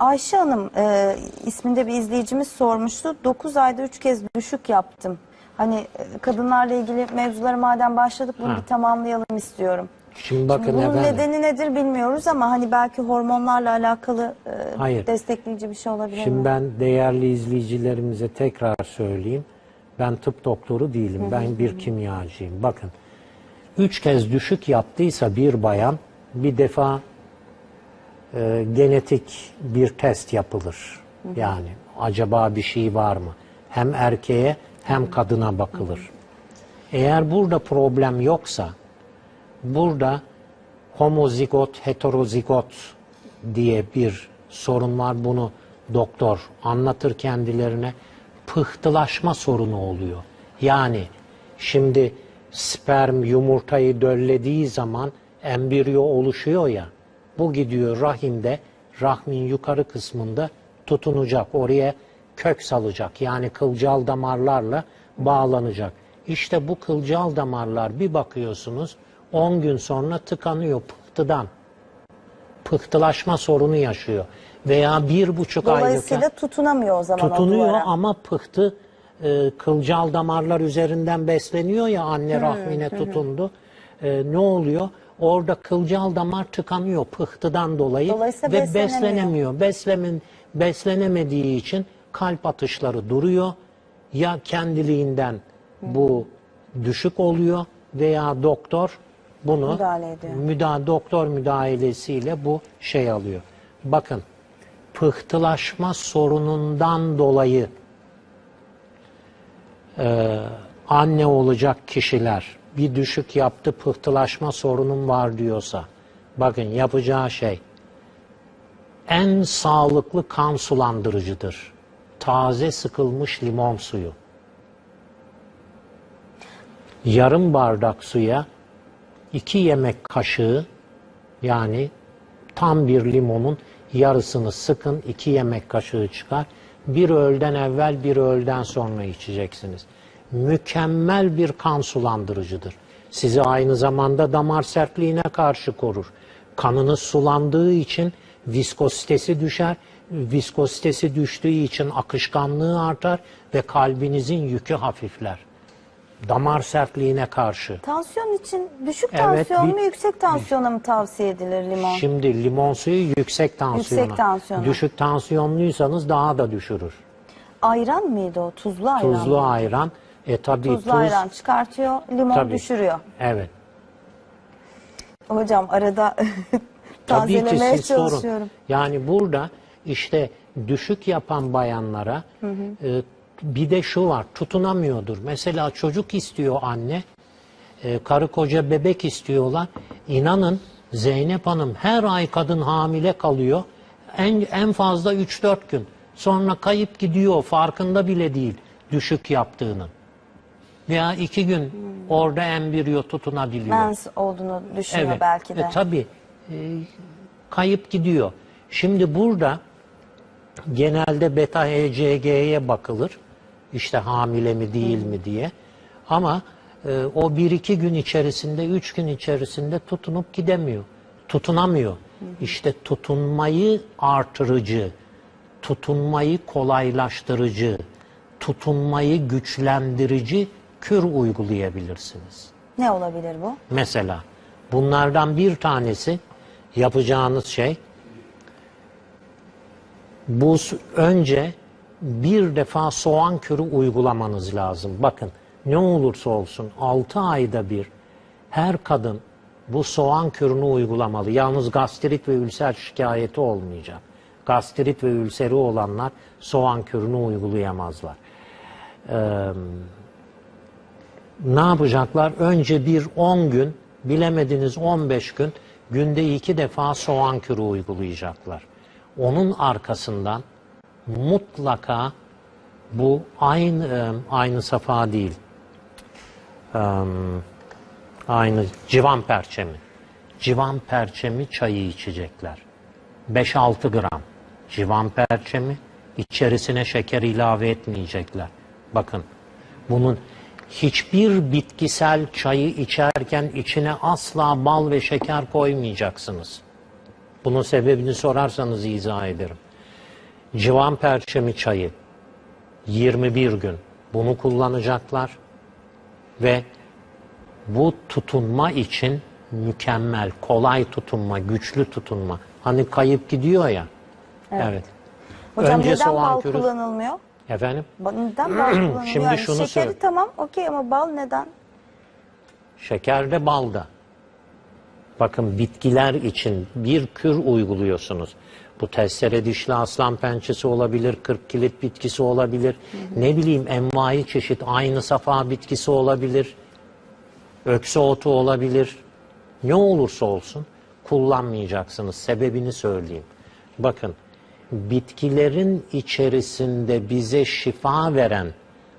Ayşe Hanım e, isminde bir izleyicimiz sormuştu. 9 ayda 3 kez düşük yaptım. Hani e, kadınlarla ilgili mevzuları madem başladık bunu Ha. bir tamamlayalım istiyorum. Şimdi bakın Bunun efendim. nedeni nedir bilmiyoruz ama hani belki hormonlarla alakalı e, Hayır. destekleyici bir şey olabilir Şimdi mi? ben değerli izleyicilerimize tekrar söyleyeyim. Ben tıp doktoru değilim. Ben bir kimyacıyım. Bakın. Üç kez düşük yaptıysa bir bayan bir defa e, genetik bir test yapılır. Yani acaba bir şey var mı? Hem erkeğe hem kadına bakılır. Eğer burada problem yoksa burada homozigot, heterozigot diye bir sorun var. Bunu doktor anlatır kendilerine. Pıhtılaşma sorunu oluyor. Yani şimdi sperm yumurtayı döllediği zaman embriyo oluşuyor ya. Bu gidiyor rahimde, rahmin yukarı kısmında tutunacak. Oraya kök salacak. Yani kılcal damarlarla bağlanacak. İşte bu kılcal damarlar bir bakıyorsunuz 10 gün sonra tıkanıyor pıhtıdan. Pıhtılaşma sorunu yaşıyor. Veya bir buçuk aylık Dolayısıyla tutunamıyor o zaman o tutunuyor duvara. ama pıhtı e, kılcal damarlar üzerinden besleniyor ya anne rahmine tutundu. E, ne oluyor? Orada kılcal damar tıkanıyor pıhtıdan dolayı Dolayısıyla ve beslenemiyor. beslenemiyor. Beslemin, beslenemediği için kalp atışları duruyor. Ya kendiliğinden bu düşük oluyor veya doktor bunu Müdahale ediyor. müda- doktor müdahalesiyle bu şey alıyor. Bakın pıhtılaşma sorunundan dolayı e, anne olacak kişiler bir düşük yaptı pıhtılaşma sorunum var diyorsa bakın yapacağı şey en sağlıklı kan sulandırıcıdır. Taze sıkılmış limon suyu. Yarım bardak suya iki yemek kaşığı yani tam bir limonun yarısını sıkın iki yemek kaşığı çıkar. Bir öğleden evvel bir öğleden sonra içeceksiniz. Mükemmel bir kan sulandırıcıdır. Sizi aynı zamanda damar sertliğine karşı korur. Kanınız sulandığı için viskositesi düşer. Viskositesi düştüğü için akışkanlığı artar ve kalbinizin yükü hafifler. Damar sertliğine karşı. Tansiyon için düşük Evet, tansiyon mu yüksek tansiyona mı tavsiye edilir limon? Şimdi limon suyu yüksek tansiyona. Yüksek tansiyona. Düşük tansiyonluysanız daha da düşürür. Ayran mıydı o? Tuzlu ayran Tuzlu mı? ayran. E tabii Tuzlu tuz. ayran çıkartıyor, limon Tabii. düşürüyor. Evet. Hocam arada Tabii ki siz sorun. Yani burada işte düşük yapan bayanlara e, bir de şu var tutunamıyordur. Mesela çocuk istiyor anne. e, karı koca bebek istiyorlar. İnanın Zeynep Hanım her ay kadın hamile kalıyor. En, en fazla 3-4 gün. Sonra kayıp gidiyor farkında bile değil düşük yaptığının. Veya iki gün orada embriyo tutunabiliyor. Mens olduğunu düşünüyor Evet. belki de. E, tabii. E, kayıp gidiyor. Şimdi burada genelde beta HCG'ye bakılır. İşte hamile mi değil mi diye. Ama e, o bir iki gün içerisinde, üç gün içerisinde tutunup gidemiyor. Tutunamıyor. İşte tutunmayı artırıcı, tutunmayı kolaylaştırıcı, tutunmayı güçlendirici kür uygulayabilirsiniz. Ne olabilir bu? Mesela bunlardan bir tanesi yapacağınız şey bu önce bir defa soğan kürü uygulamanız lazım. Bakın ne olursa olsun 6 ayda bir her kadın bu soğan kürünü uygulamalı. Yalnız gastrit ve ülser şikayeti olmayacak. Gastrit ve ülseri olanlar soğan kürünü uygulayamazlar ne yapacaklar? Önce bir 10 gün, bilemediniz 15 gün günde iki defa soğan kürü uygulayacaklar. Onun arkasından mutlaka bu aynı aynı safa değil. Aynı civan perçemi. Civan perçemi çayı içecekler. 5-6 gram civan perçemi içerisine şeker ilave etmeyecekler. Bakın bunun hiçbir bitkisel çayı içerken içine asla bal ve şeker koymayacaksınız. Bunun sebebini sorarsanız izah ederim. Civan perçemi çayı 21 gün bunu kullanacaklar ve bu tutunma için mükemmel, kolay tutunma, güçlü tutunma. Hani kayıp gidiyor ya. Evet. Hocam Önce neden soğan bal kürü- kullanılmıyor? Efendim? Ba- Neden bal kullanılmıyor? Şimdi yani şunu şekeri söyle- tamam okey ama bal neden? Şekerde balda. Bakın bitkiler için bir kür uyguluyorsunuz. Bu testere dişli aslan pençesi olabilir, kırk kilit bitkisi olabilir. Ne bileyim envai çeşit aynı safa bitkisi olabilir. Ökse otu olabilir. Ne olursa olsun kullanmayacaksınız. Sebebini söyleyeyim. Bakın bitkilerin içerisinde bize şifa veren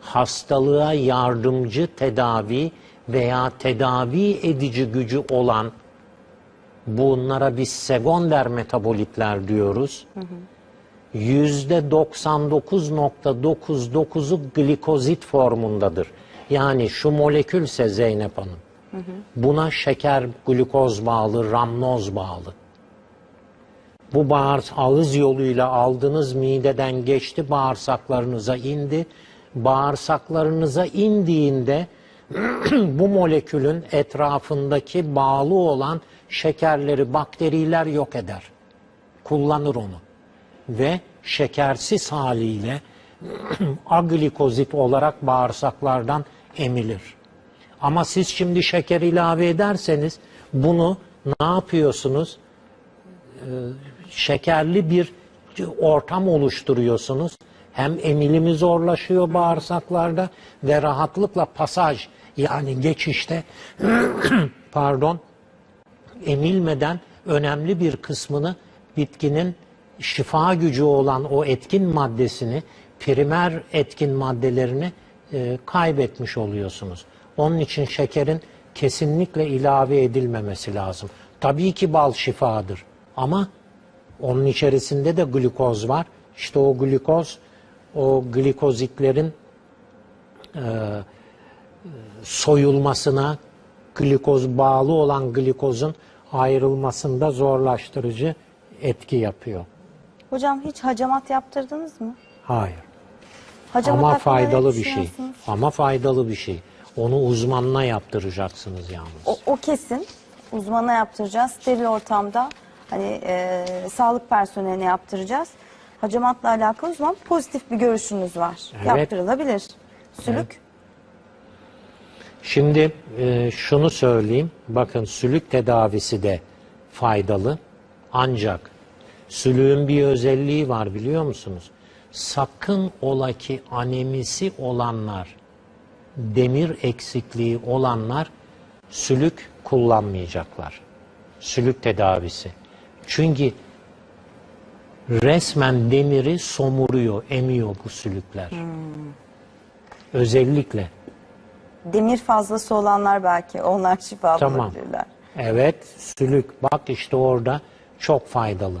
hastalığa yardımcı tedavi veya tedavi edici gücü olan bunlara biz sekonder metabolitler diyoruz. Yüzde 99.99'u glikozit formundadır. Yani şu molekülse Zeynep Hanım. Buna şeker, glukoz bağlı, ramnoz bağlı. Bu bağır, ağız yoluyla aldığınız mideden geçti, bağırsaklarınıza indi. Bağırsaklarınıza indiğinde bu molekülün etrafındaki bağlı olan şekerleri bakteriler yok eder. Kullanır onu. Ve şekersiz haliyle aglikozit olarak bağırsaklardan emilir. Ama siz şimdi şeker ilave ederseniz bunu ne yapıyorsunuz? Şekerli bir ortam oluşturuyorsunuz. Hem emilimi zorlaşıyor bağırsaklarda ve rahatlıkla pasaj yani geçişte pardon emilmeden önemli bir kısmını bitkinin şifa gücü olan o etkin maddesini, primer etkin maddelerini e, kaybetmiş oluyorsunuz. Onun için şekerin kesinlikle ilave edilmemesi lazım. Tabii ki bal şifadır ama onun içerisinde de glikoz var. İşte o glikoz, o glikozitlerin e, soyulmasına, glikoz bağlı olan glikozun ayrılmasında zorlaştırıcı etki yapıyor. Hocam hiç hacamat yaptırdınız mı? Hayır. Hacamat Ama faydalı bir şey. Ama faydalı bir şey. Onu uzmanına yaptıracaksınız yalnız. O, o kesin. Uzmana yaptıracağız. Steril ortamda hani e, sağlık personeline yaptıracağız. Hacamatla alakalı o zaman pozitif bir görüşünüz var. Evet. Yaptırılabilir. Sülük. Şimdi e, şunu söyleyeyim. Bakın sülük tedavisi de faydalı. Ancak sülüğün bir özelliği var biliyor musunuz? Sakın ola ki anemisi olanlar, demir eksikliği olanlar sülük kullanmayacaklar. Sülük tedavisi. Çünkü resmen demiri somuruyor, emiyor bu sülükler. Özellikle. Demir fazlası olanlar belki onlar şifa Tamam. bulabilirler. Evet, sülük. Bak işte orada çok faydalı.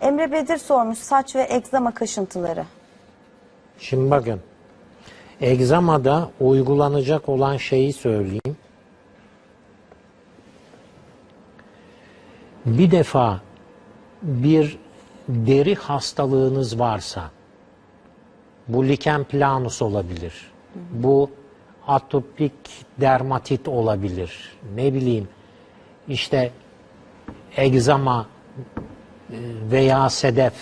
Emre Bedir sormuş saç ve egzama kaşıntıları. Şimdi bakın. Egzamada uygulanacak olan şeyi söyleyeyim. Bir defa bir deri hastalığınız varsa bu liken planus olabilir. Bu atopik dermatit olabilir. Ne bileyim işte egzama e, veya sedef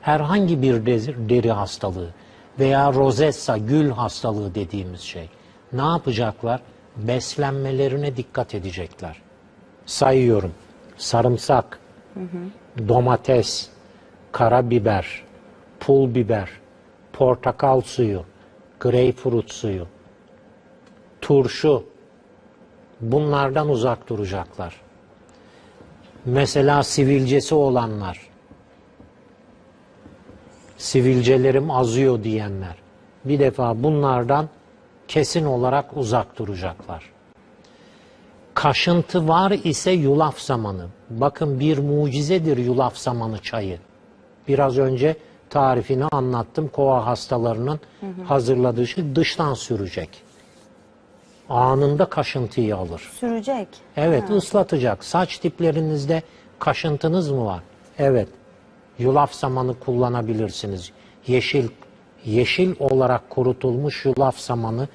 herhangi bir deri, hastalığı veya rozessa gül hastalığı dediğimiz şey. Ne yapacaklar? Beslenmelerine dikkat edecekler. Sayıyorum. Sarımsak, domates, karabiber, pul biber, portakal suyu, greyfurut suyu, turşu bunlardan uzak duracaklar. Mesela sivilcesi olanlar, sivilcelerim azıyor diyenler bir defa bunlardan kesin olarak uzak duracaklar. Kaşıntı var ise yulaf zamanı. Bakın bir mucizedir yulaf zamanı çayı. Biraz önce tarifini anlattım. Kova hastalarının hazırladığı şey dıştan sürecek. Anında kaşıntıyı alır. Sürecek. Evet ıslatacak. Saç diplerinizde Kaşıntınız mı var? Evet. Yulaf samanı kullanabilirsiniz. Yeşil yeşil olarak kurutulmuş yulaf samanı